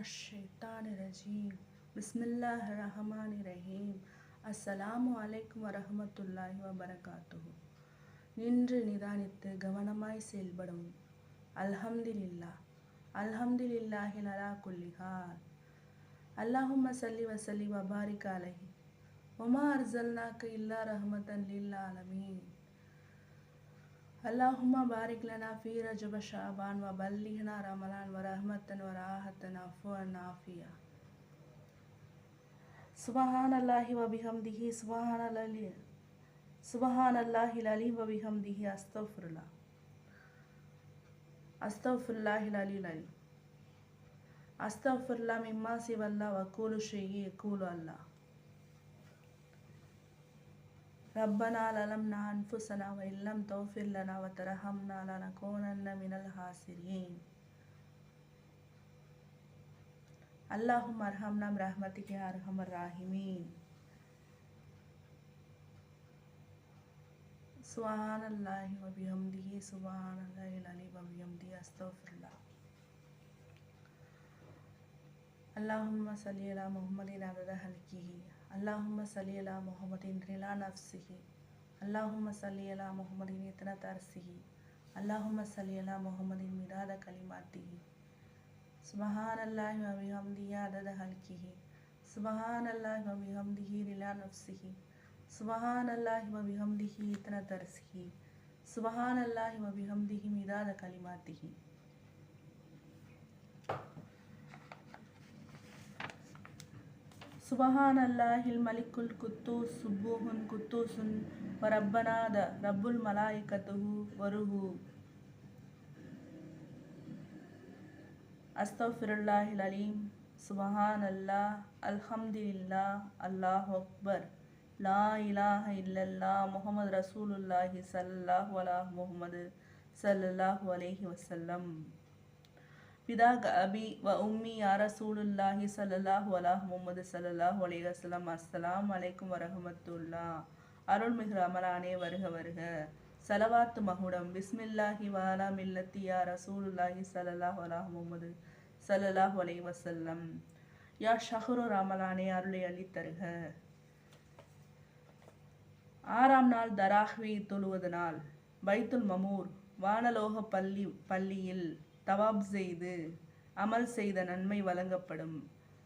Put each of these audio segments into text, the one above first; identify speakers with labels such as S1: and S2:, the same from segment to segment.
S1: மினஷேத்தானிரஜீம் பிஸ்மில்லாஹ் ரஹமான் ரஹீம் அஸ்ஸலாமு அலைக்கும் வரஹமத்துல்லாஹி வபரகாத்து நின்று நிதானித்து கவனமாய் செயல்படும். அல்ஹம்துலில்லா அல்ஹம்துலில்லாஹில் அலா குல்லிஹால் அல்லாஹும்ம சல்லி வசல்லி வபாரிக் அலஹி ஒமா அர்சல்னாக்கு இல்லா ரஹமதன் லில்லா அலமீன் اللهم بارك لنا في رجب شعبان وبلغنا رمضان ورحمة وراحة عفوا عافية سبحان الله وبحمده سبحان الله سبحان الله العلي وبحمده استغفر الله استغفر الله العلي العلي استغفر الله مما سوى الله وكل شيء يقول الله ربنا للمنا انفسنا وان لم تغفر لنا وترحمنا لنكونن من الخاسرین اللہم ارحمنا برحمتک یا ارحم الراحمین سبحان اللہ و بحمدہ سبحان اللہ العلی و بحمدہ استغفر اللہ اللہم صلی اللہ محمد عبدہ حلقی اللہم صلی اللہ محمد رلا نفسہ اللہم صلی اللہ محمد اتنا ترسہ اللہم صلی اللہ محمد مداد کلماتہ سبحان اللہ و بحمدہ عدد حلقہ سبحان اللہ و بحمدہ رلا نفسہ سبحان اللہ و بحمدہ اتنا ترسہ سبحان اللہ و بحمدہ مداد کلماتہ சுபஹான் அல்லாஹில் மலிக்குல் குத்தூஸ் சுப்பூஹுன் குத்தூசுன் ரப்பனாத ரப்புல் மலாய்கத்துஹு வருஹு. அஸ்தஃபிருல்லாஹில் அலீம். சுபஹான் அல்லா அல்ஹம்துல்லா அல்லாஹ் அக்பர். லா இலாஹ இல்லல்லா முகமது ரசூலுல்லாஹி சல்லாஹ் அலாஹ் முகமது சல்லாஹ் அலேஹி வசல்லம் பிதாக அபி வ உம்மி யார சூலுல்லாஹி ஸல்லல்லாஹு அலா முஹம்மது ஸல்லல்லாஹு அலைஹி அஸ்லாம் அஸ்ஸலாம் அலைக்கும் வரஹமத்துல்லா அருள்மிகு ரமலானே வருக வருக. சலவாத்து மகுடம். பிஸ்மில்லாஹி வாலா மில்லத்தி யா ரசூலுல்லாஹி சல்லாஹ் அலா முஹம்மது சல்லாஹ் அலைஹி யா ஷஹரு ரமலானே அருளை அளித்தருக ஆறாம் நாள் தராஹ்வி தொழுவது நாள் பைத்துல் மமூர் வானலோக பள்ளி பள்ளியில் தவாப் செய்து அமல் செய்த நன்மை வழங்கப்படும்.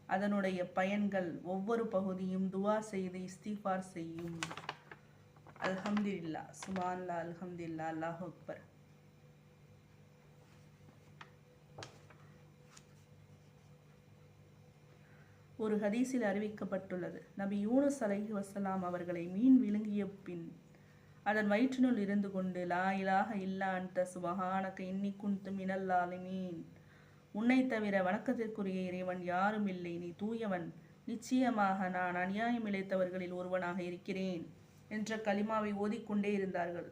S1: அதனுடைய பயன்கள் ஒவ்வொரு பகுதியும் துவா செய்து இஸ்திஃபார் செய்யும். அல்ஹம்துல்லா சுமான்லா அல்ஹம்துல்லா அல்லாஹ் அக்பர். ஒரு ஹதீஸில் அறிவிக்கப்பட்டுள்ளது நபி யூனஸ் அலைஹி வசலாம் அவர்களை மீன் விழுங்கிய பின் அதன் வயிற்றினுள் இருந்து கொண்டு லா இலாக இல்லா அந்த சுபஹானக இன்னி குந்து மினல் உன்னை தவிர வணக்கத்திற்குரிய இறைவன் யாரும் இல்லை. நீ தூயவன். நிச்சயமாக நான் அநியாயம் இழைத்தவர்களில் ஒருவனாக இருக்கிறேன் என்ற களிமாவை ஓதிக்கொண்டே இருந்தார்கள்.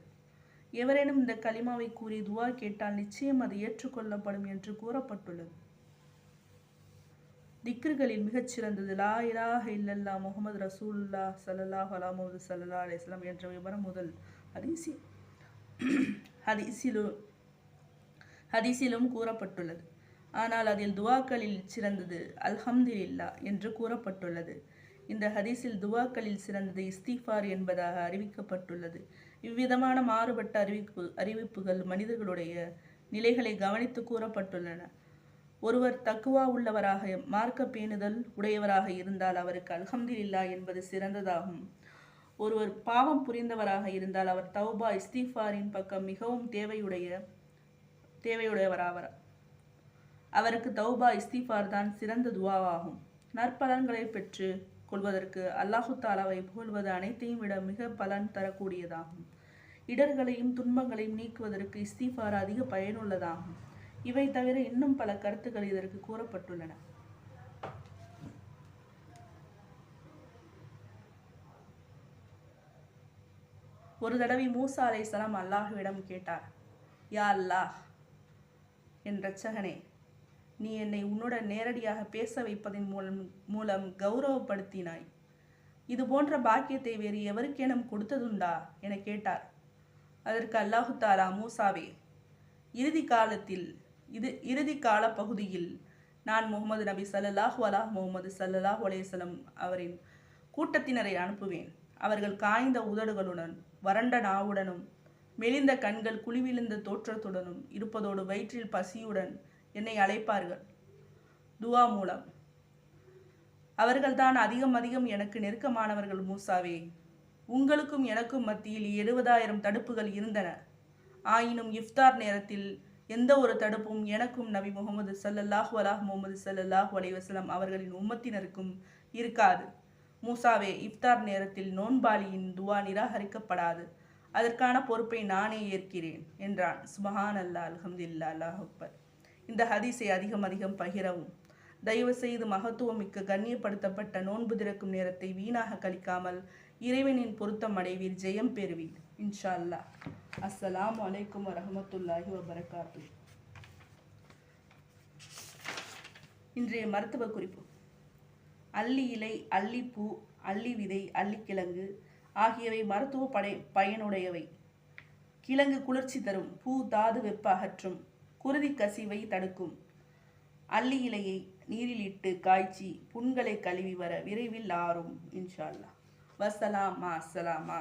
S1: எவரேனும் இந்த களிமாவை கூறி துவா கேட்டால் நிச்சயம் அது ஏற்றுக்கொள்ளப்படும் என்று கூறப்பட்டுள்ளது. திக்ருகளில் மிகச்சிறந்தது. லா இலாஹ இல்லல்லா முகமது ரசூல்லா சல்லல்லாஹ் அலாமுது சல்லா அலிஸ்லாம் என்ற விவரம் முதல் ஹதீசி ஹதீசிலும் ஹதீஸிலும் கூறப்பட்டுள்ளது. ஆனால் அதில் துவாக்களில் சிறந்தது அல்ஹம்துலில்லா என்று கூறப்பட்டுள்ளது. இந்த ஹதீஸில் துவாக்களில் சிறந்தது இஸ்திஃபார் என்பதாக அறிவிக்கப்பட்டுள்ளது. இவ்விதமான மாறுபட்ட அறிவிப்பு அறிவிப்புகள் மனிதர்களுடைய நிலைகளை கவனித்து கூறப்பட்டுள்ளன. ஒருவர் தக்குவா உள்ளவராக மார்க்க பேணுதல் உடையவராக இருந்தால் அவருக்கு அல்ஹம்துலில்லா என்பது சிறந்ததாகும். ஒருவர் பாவம் புரிந்தவராக இருந்தால் அவர் தௌபா இஸ்திஃபாரின் பக்கம் மிகவும் தேவையுடைய தேவையுடையவராவார். அவருக்கு தௌபா இஸ்திஃபார் தான் சிறந்த துவாவாகும். நற்பலன்களை பெற்று கொள்வதற்கு அல்லாஹு தாலாவை புகழ்வது அனைத்தையும் விட மிக பலன் தரக்கூடியதாகும். இடர்களையும் துன்பங்களையும் நீக்குவதற்கு இஸ்திஃபார் அதிக பயனுள்ளதாகும். இவை தவிர இன்னும் பல கருத்துக்கள் இதற்கு கூறப்பட்டுள்ளன. ஒரு தடவை மூசா அலை சலாம் அல்லாஹுவிடம் கேட்டார் யா அல்லாஹ் என் ரச்சகனே நீ என்னை உன்னுடன் நேரடியாக பேச வைப்பதன் மூலம் மூலம் கௌரவப்படுத்தினாய். இது போன்ற பாக்கியத்தை வேறு எவருக்கேனும் கொடுத்ததுண்டா? என கேட்டார். அதற்கு அல்லாஹு தாலா மூசாவே இறுதி காலத்தில் இது இறுதி கால பகுதியில் நான் முகமது நபி சல்லாஹ் அலாஹ் முகமது சல்லாஹ் அலேசலம் அவரின் கூட்டத்தினரை அனுப்புவேன். அவர்கள் காய்ந்த உதடுகளுடன் வறண்ட நாவுடனும் மெலிந்த கண்கள் குழிவிழுந்த தோற்றத்துடனும் இருப்பதோடு வயிற்றில் பசியுடன் என்னை அழைப்பார்கள். துவா மூலம். அவர்கள்தான் அதிகம் அதிகம் எனக்கு நெருக்கமானவர்கள் மூசாவே. உங்களுக்கும் எனக்கும் மத்தியில் எழுபதாயிரம் தடுப்புகள் இருந்தன. ஆயினும் இஃப்தார் நேரத்தில் எந்த ஒரு தடுப்பும் எனக்கும் நபி முகமது சல்லல்லாஹ் அலாஹ் முகமது சல்லல்லாஹ் அலைஹி அவர்களின் உம்மத்தினருக்கும் இருக்காது. மூசாவே இஃப்தார் நேரத்தில் நோன்பாளியின் துவா நிராகரிக்கப்படாது. அதற்கான பொறுப்பை நானே ஏற்கிறேன் என்றான். சுபஹான் அல்லா அல்ஹம்துலில்லா அல்லாஹ் அக்பர். இந்த ஹதீஸை அதிகம் அதிகம் பகிரவும். தயவு செய்து மகத்துவமிக்க கண்ணியப்படுத்தப்பட்ட நோன்பு திறக்கும் நேரத்தை வீணாக கழிக்காமல் இறைவனின் பொருத்தம் அடைவீர் ஜெயம் பெறுவீர். இன்ஷா அல்லாஹ் வலைக்கம் வரமத்துல்லாஹி வபரகாத்து இன்றைய மருத்துவ குறிப்பு. அல்லி இலை அல்லிப்பூ அல்லி விதை அல்லிக்கிழங்கு ஆகியவை மருத்துவ படை பயனுடையவை. கிழங்கு குளிர்ச்சி தரும் பூ தாது வெப்ப அகற்றும் குருதி கசிவை தடுக்கும். அல்லி இலையை நீரில் இட்டு காய்ச்சி புண்களை கழுவி வர விரைவில் ஆறும் இன்ஷா அல்லாஹ் அசலாமா அஸ்ஸலாமா.